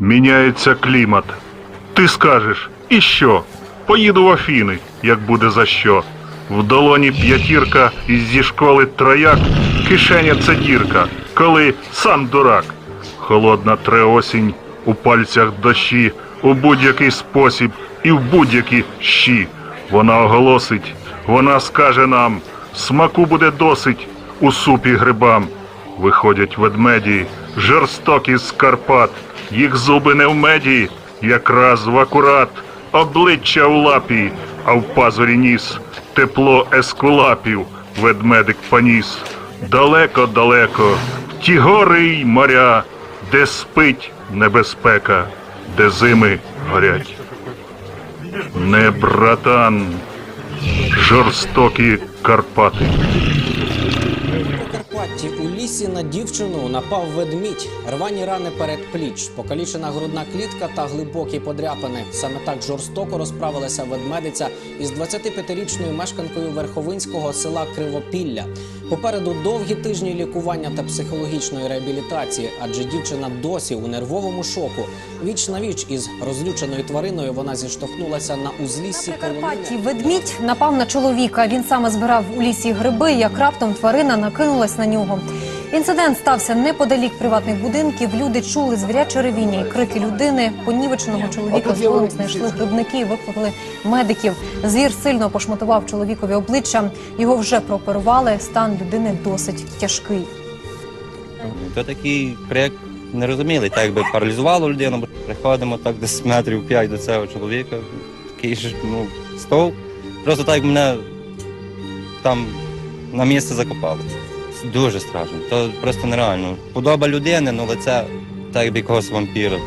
Міняється клімат. Ти скажеш, і що? Поїду в Афіни, як буде за що. В долоні п'ятірка із зі школи трояк, кишеня це дірка, коли сам дурак. Холодна тре осінь, у пальцях дощі, у будь-який спосіб і в будь-які щі. Вона оголосить, вона скаже нам, смаку буде досить у супі грибам. Виходять ведмеді, жорстокі з Карпат, їх зуби не в меді, якраз в акурат, обличчя в лапі, а в пазурі ніс, тепло ескулапів, ведмедик поніс. Далеко-далеко, в ті гори й моря, де спить небезпека, де зими горять. Не братан, жорстокі Карпати. У Карпатті у лісі на дівчину напав ведмідь, рвані рани перед пліч, покалічена грудна клітка та глибокі подряпини. Саме так жорстоко розправилася ведмедиця із 25-річною мешканкою Верховинського села Кривопілля. Попереду довгі тижні лікування та психологічної реабілітації, адже дівчина досі у нервовому шоку. Віч на віч із розлюченою твариною вона зіштовхнулася на узліссі Прикарпатті ведмідь напав на чоловіка. Він саме збирав у лісі гриби, як раптом тварина накинулась на нього. Інцидент стався неподалік приватних будинків. Люди чули звіряче ревіння і крики людини. Понівеченого чоловіка згодом знайшли грибники і викликали медиків. Звір сильно пошматував чоловікові обличчя. Його вже прооперували. Стан людини досить тяжкий. То такий крик нерозумілий, так якби паралізувало людину. бо Приходимо так десь метрів 5 до цього чоловіка, такий ж ну, стов. Просто так мене там на місце закопали. Дуже страшно. То просто нереально. Подоба людини, ну лице так якби якогось вампіра.